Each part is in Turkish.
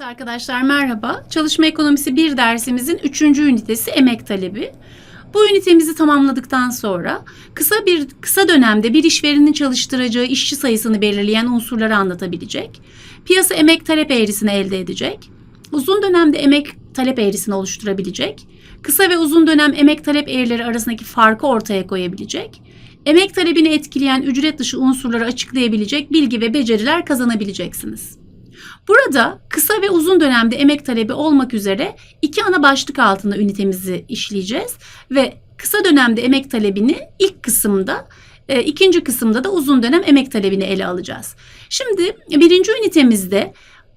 Evet arkadaşlar merhaba. Çalışma ekonomisi 1 dersimizin 3. ünitesi emek talebi. Bu ünitemizi tamamladıktan sonra kısa bir kısa dönemde bir işverenin çalıştıracağı işçi sayısını belirleyen unsurları anlatabilecek. Piyasa emek talep eğrisini elde edecek. Uzun dönemde emek talep eğrisini oluşturabilecek. Kısa ve uzun dönem emek talep eğrileri arasındaki farkı ortaya koyabilecek. Emek talebini etkileyen ücret dışı unsurları açıklayabilecek bilgi ve beceriler kazanabileceksiniz. Burada kısa ve uzun dönemde emek talebi olmak üzere iki ana başlık altında ünitemizi işleyeceğiz ve kısa dönemde emek talebini ilk kısımda, e, ikinci kısımda da uzun dönem emek talebini ele alacağız. Şimdi birinci ünitemizde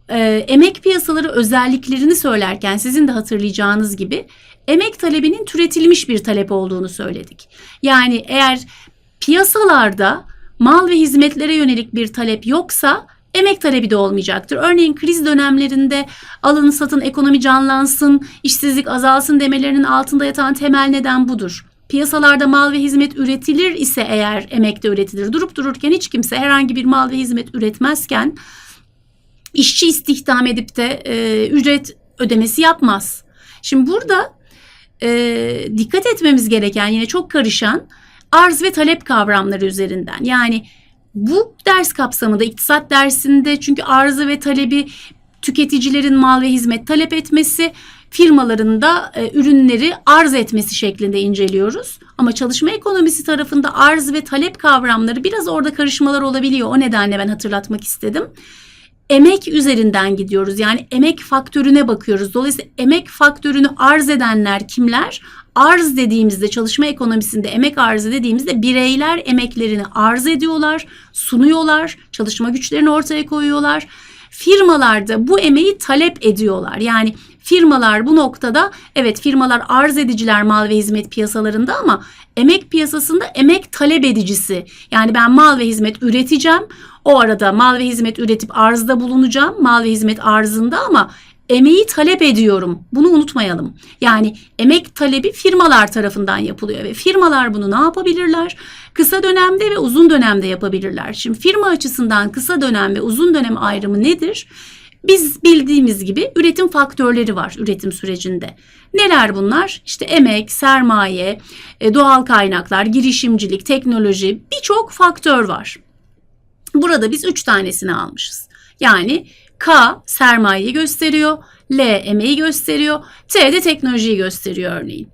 e, emek piyasaları özelliklerini söylerken sizin de hatırlayacağınız gibi emek talebinin türetilmiş bir talep olduğunu söyledik. Yani eğer piyasalarda mal ve hizmetlere yönelik bir talep yoksa emek talebi de olmayacaktır. Örneğin kriz dönemlerinde alın satın ekonomi canlansın, işsizlik azalsın demelerinin altında yatan temel neden budur. Piyasalarda mal ve hizmet üretilir ise eğer emek de üretilir. Durup dururken hiç kimse herhangi bir mal ve hizmet üretmezken işçi istihdam edip de e, ücret ödemesi yapmaz. Şimdi burada e, dikkat etmemiz gereken yine çok karışan arz ve talep kavramları üzerinden. Yani bu ders kapsamında iktisat dersinde çünkü arzı ve talebi tüketicilerin mal ve hizmet talep etmesi firmaların da e, ürünleri arz etmesi şeklinde inceliyoruz. Ama çalışma ekonomisi tarafında arz ve talep kavramları biraz orada karışmalar olabiliyor. O nedenle ben hatırlatmak istedim. Emek üzerinden gidiyoruz. Yani emek faktörüne bakıyoruz. Dolayısıyla emek faktörünü arz edenler kimler? Arz dediğimizde çalışma ekonomisinde emek arzı dediğimizde bireyler emeklerini arz ediyorlar, sunuyorlar, çalışma güçlerini ortaya koyuyorlar. Firmalar da bu emeği talep ediyorlar. Yani firmalar bu noktada evet firmalar arz ediciler mal ve hizmet piyasalarında ama emek piyasasında emek talep edicisi. Yani ben mal ve hizmet üreteceğim. O arada mal ve hizmet üretip arzda bulunacağım. Mal ve hizmet arzında ama emeği talep ediyorum. Bunu unutmayalım. Yani emek talebi firmalar tarafından yapılıyor ve firmalar bunu ne yapabilirler? Kısa dönemde ve uzun dönemde yapabilirler. Şimdi firma açısından kısa dönem ve uzun dönem ayrımı nedir? Biz bildiğimiz gibi üretim faktörleri var üretim sürecinde. Neler bunlar? İşte emek, sermaye, e, doğal kaynaklar, girişimcilik, teknoloji birçok faktör var. Burada biz üç tanesini almışız. Yani K sermayeyi gösteriyor, L emeği gösteriyor, T de teknolojiyi gösteriyor örneğin.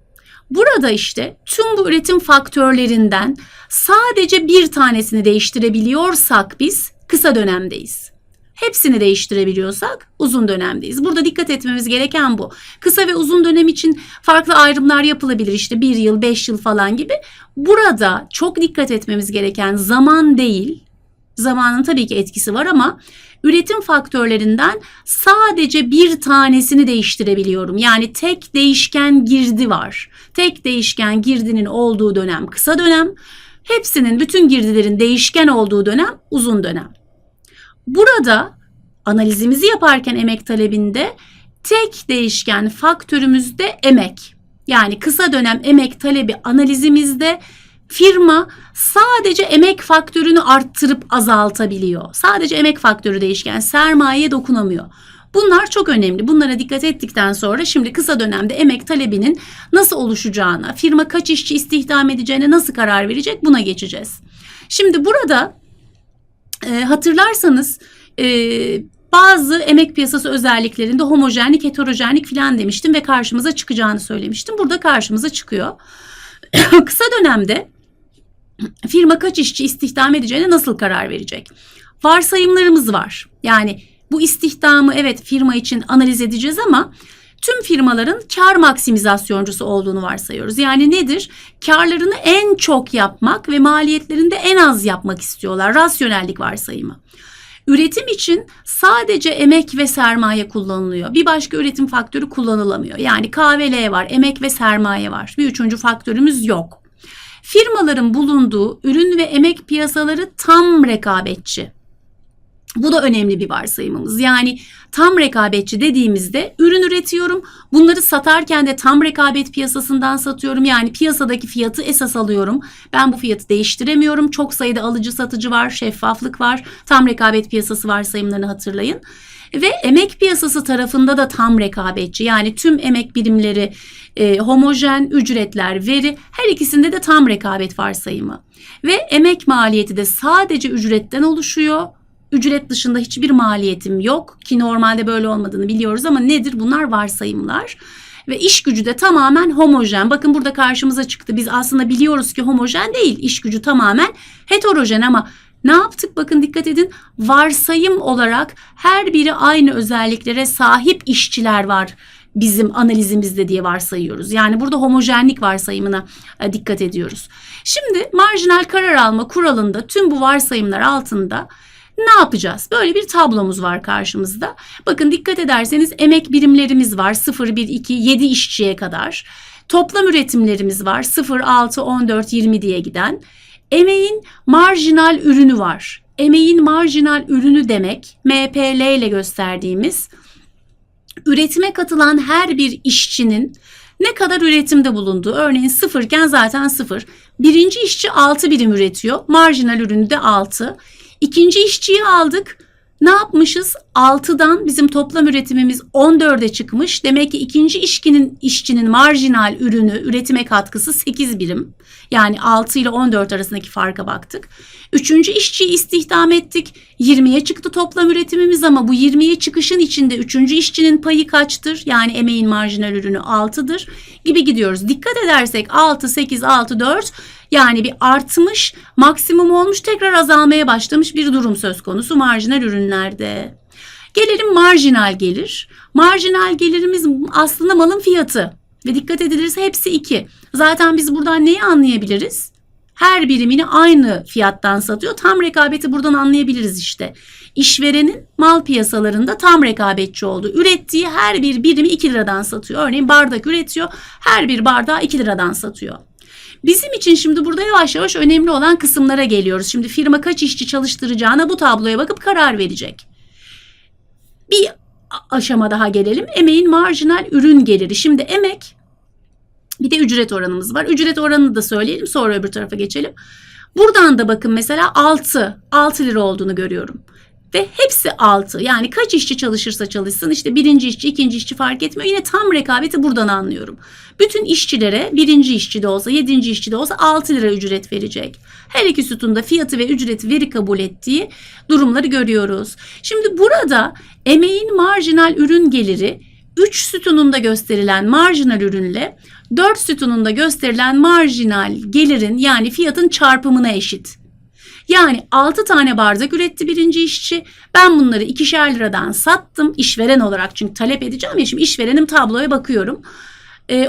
Burada işte tüm bu üretim faktörlerinden sadece bir tanesini değiştirebiliyorsak biz kısa dönemdeyiz. Hepsini değiştirebiliyorsak uzun dönemdeyiz. Burada dikkat etmemiz gereken bu. Kısa ve uzun dönem için farklı ayrımlar yapılabilir işte bir yıl, beş yıl falan gibi. Burada çok dikkat etmemiz gereken zaman değil, zamanın tabii ki etkisi var ama üretim faktörlerinden sadece bir tanesini değiştirebiliyorum. Yani tek değişken girdi var. Tek değişken girdinin olduğu dönem kısa dönem. Hepsinin bütün girdilerin değişken olduğu dönem uzun dönem. Burada analizimizi yaparken emek talebinde tek değişken faktörümüz de emek. Yani kısa dönem emek talebi analizimizde firma sadece emek faktörünü arttırıp azaltabiliyor. Sadece emek faktörü değişken sermayeye dokunamıyor. Bunlar çok önemli. Bunlara dikkat ettikten sonra şimdi kısa dönemde emek talebinin nasıl oluşacağına, firma kaç işçi istihdam edeceğine nasıl karar verecek buna geçeceğiz. Şimdi burada e, hatırlarsanız e, bazı emek piyasası özelliklerinde homojenlik, heterojenlik filan demiştim ve karşımıza çıkacağını söylemiştim. Burada karşımıza çıkıyor. Kısa dönemde firma kaç işçi istihdam edeceğine nasıl karar verecek? Varsayımlarımız var. Yani bu istihdamı evet firma için analiz edeceğiz ama tüm firmaların kar maksimizasyoncusu olduğunu varsayıyoruz. Yani nedir? Karlarını en çok yapmak ve maliyetlerini de en az yapmak istiyorlar. Rasyonellik varsayımı. Üretim için sadece emek ve sermaye kullanılıyor. Bir başka üretim faktörü kullanılamıyor. Yani K ve L var, emek ve sermaye var. Bir üçüncü faktörümüz yok. Firmaların bulunduğu ürün ve emek piyasaları tam rekabetçi. Bu da önemli bir varsayımımız. Yani tam rekabetçi dediğimizde ürün üretiyorum. Bunları satarken de tam rekabet piyasasından satıyorum. Yani piyasadaki fiyatı esas alıyorum. Ben bu fiyatı değiştiremiyorum. Çok sayıda alıcı satıcı var, şeffaflık var. Tam rekabet piyasası varsayımlarını hatırlayın. ve emek piyasası tarafında da tam rekabetçi. Yani tüm emek birimleri e, homojen ücretler, veri her ikisinde de tam rekabet varsayımı. Ve emek maliyeti de sadece ücretten oluşuyor. Ücret dışında hiçbir maliyetim yok ki normalde böyle olmadığını biliyoruz ama nedir? Bunlar varsayımlar. Ve iş gücü de tamamen homojen. Bakın burada karşımıza çıktı. Biz aslında biliyoruz ki homojen değil. İş gücü tamamen heterojen ama ne yaptık? Bakın dikkat edin. Varsayım olarak her biri aynı özelliklere sahip işçiler var bizim analizimizde diye varsayıyoruz. Yani burada homojenlik varsayımına e, dikkat ediyoruz. Şimdi marjinal karar alma kuralında tüm bu varsayımlar altında ne yapacağız? Böyle bir tablomuz var karşımızda. Bakın dikkat ederseniz emek birimlerimiz var 0, 1, 2, 7 işçiye kadar. Toplam üretimlerimiz var 0, 6, 14, 20 diye giden. Emeğin marjinal ürünü var. Emeğin marjinal ürünü demek MPL ile gösterdiğimiz üretime katılan her bir işçinin ne kadar üretimde bulunduğu. Örneğin sıfırken zaten sıfır. Birinci işçi 6 birim üretiyor. Marjinal ürünü de 6. İkinci işçiyi aldık. Ne yapmışız? 6'dan bizim toplam üretimimiz 14'e çıkmış. Demek ki ikinci işkinin işçinin marjinal ürünü, üretime katkısı 8 birim. Yani 6 ile 14 arasındaki farka baktık. Üçüncü işçiyi istihdam ettik. 20'ye çıktı toplam üretimimiz ama bu 20'ye çıkışın içinde üçüncü işçinin payı kaçtır? Yani emeğin marjinal ürünü 6'dır gibi gidiyoruz. Dikkat edersek 6, 8, 6, 4 yani bir artmış, maksimum olmuş, tekrar azalmaya başlamış bir durum söz konusu marjinal ürünlerde. Gelelim marjinal gelir. Marjinal gelirimiz aslında malın fiyatı. Ve dikkat edilirse hepsi 2. Zaten biz buradan neyi anlayabiliriz? Her birimini aynı fiyattan satıyor. Tam rekabeti buradan anlayabiliriz işte. İşverenin mal piyasalarında tam rekabetçi olduğu. Ürettiği her bir birimi 2 liradan satıyor. Örneğin bardak üretiyor. Her bir bardağı 2 liradan satıyor. Bizim için şimdi burada yavaş yavaş önemli olan kısımlara geliyoruz. Şimdi firma kaç işçi çalıştıracağına bu tabloya bakıp karar verecek. Bir aşama daha gelelim. Emeğin marjinal ürün geliri. Şimdi emek bir de ücret oranımız var. Ücret oranını da söyleyelim sonra öbür tarafa geçelim. Buradan da bakın mesela 6, 6 lira olduğunu görüyorum. Ve hepsi 6. Yani kaç işçi çalışırsa çalışsın işte birinci işçi, ikinci işçi fark etmiyor. Yine tam rekabeti buradan anlıyorum. Bütün işçilere birinci işçi de olsa, yedinci işçi de olsa 6 lira ücret verecek. Her iki sütunda fiyatı ve ücreti veri kabul ettiği durumları görüyoruz. Şimdi burada emeğin marjinal ürün geliri 3 sütununda gösterilen marjinal ürünle 4 sütununda gösterilen marjinal gelirin yani fiyatın çarpımına eşit. Yani 6 tane bardak üretti birinci işçi. Ben bunları ikişer liradan sattım işveren olarak çünkü talep edeceğim ya şimdi işverenim tabloya bakıyorum.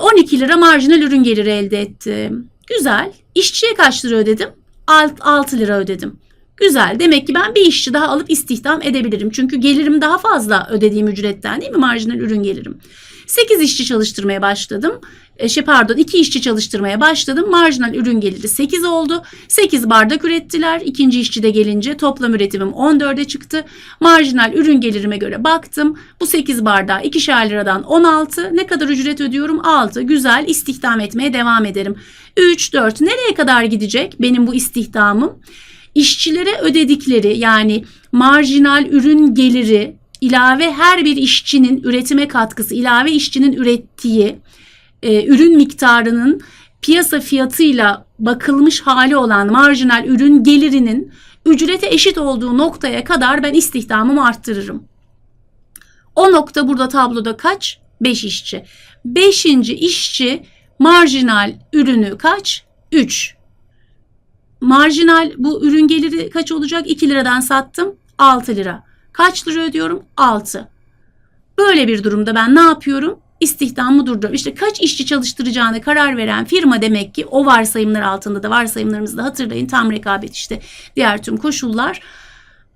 12 lira marjinal ürün geliri elde ettim. Güzel. İşçiye kaç lira ödedim? 6 lira ödedim. Güzel. Demek ki ben bir işçi daha alıp istihdam edebilirim. Çünkü gelirim daha fazla ödediğim ücretten değil mi? Marjinal ürün gelirim. 8 işçi çalıştırmaya başladım. E, şey pardon 2 işçi çalıştırmaya başladım. Marjinal ürün geliri 8 oldu. 8 bardak ürettiler. İkinci işçi de gelince toplam üretimim 14'e çıktı. Marjinal ürün gelirime göre baktım. Bu 8 bardağı 2'şer liradan 16. Ne kadar ücret ödüyorum? 6. Güzel istihdam etmeye devam ederim. 3, 4 nereye kadar gidecek benim bu istihdamım? İşçilere ödedikleri yani marjinal ürün geliri ilave her bir işçinin üretime katkısı, ilave işçinin ürettiği e, ürün miktarının piyasa fiyatıyla bakılmış hali olan marjinal ürün gelirinin ücrete eşit olduğu noktaya kadar ben istihdamımı arttırırım. O nokta burada tabloda kaç? 5 işçi. 5. işçi marjinal ürünü kaç? 3. Marjinal bu ürün geliri kaç olacak? 2 liradan sattım 6 lira. Kaç lira ödüyorum? 6. Böyle bir durumda ben ne yapıyorum? İstihdamı durduruyorum. İşte kaç işçi çalıştıracağını karar veren firma demek ki o varsayımlar altında da varsayımlarımızı da hatırlayın. Tam rekabet işte diğer tüm koşullar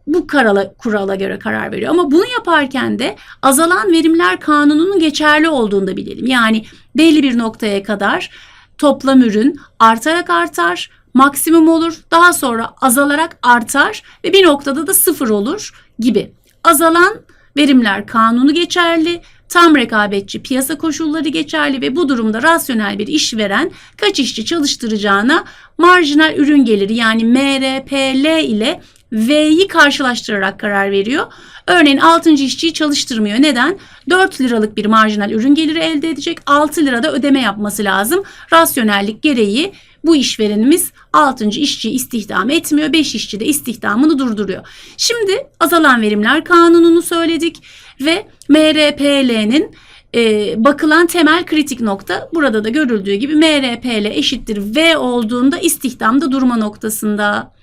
bu karala, kurala göre karar veriyor. Ama bunu yaparken de azalan verimler kanununun geçerli olduğunu da bilelim. Yani belli bir noktaya kadar toplam ürün artarak artar, maksimum olur. Daha sonra azalarak artar ve bir noktada da sıfır olur gibi. Azalan verimler kanunu geçerli, tam rekabetçi piyasa koşulları geçerli ve bu durumda rasyonel bir işveren kaç işçi çalıştıracağına marjinal ürün geliri yani MRPL ile V'yi karşılaştırarak karar veriyor. Örneğin 6. işçiyi çalıştırmıyor. Neden? 4 liralık bir marjinal ürün geliri elde edecek. 6 lirada ödeme yapması lazım. Rasyonellik gereği bu işverenimiz 6. işçiyi istihdam etmiyor. 5 işçi de istihdamını durduruyor. Şimdi azalan verimler kanununu söyledik ve MRPL'nin e, bakılan temel kritik nokta burada da görüldüğü gibi MRPL eşittir V olduğunda istihdamda durma noktasında.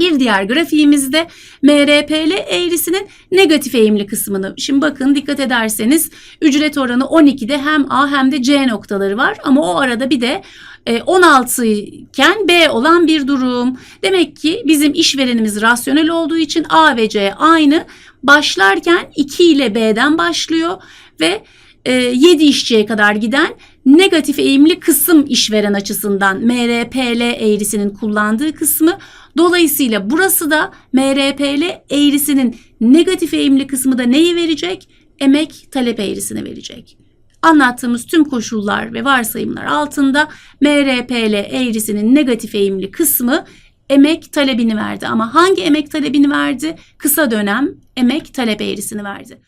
Bir diğer grafiğimizde MRPL eğrisinin negatif eğimli kısmını. Şimdi bakın dikkat ederseniz ücret oranı 12'de hem A hem de C noktaları var ama o arada bir de e, 16 iken B olan bir durum. Demek ki bizim işverenimiz rasyonel olduğu için A ve C aynı. Başlarken 2 ile B'den başlıyor ve e, 7 işçiye kadar giden negatif eğimli kısım işveren açısından MRPL eğrisinin kullandığı kısmı. Dolayısıyla burası da MRPL eğrisinin negatif eğimli kısmı da neyi verecek? Emek talep eğrisini verecek. Anlattığımız tüm koşullar ve varsayımlar altında MRPL eğrisinin negatif eğimli kısmı emek talebini verdi. Ama hangi emek talebini verdi? Kısa dönem emek talep eğrisini verdi.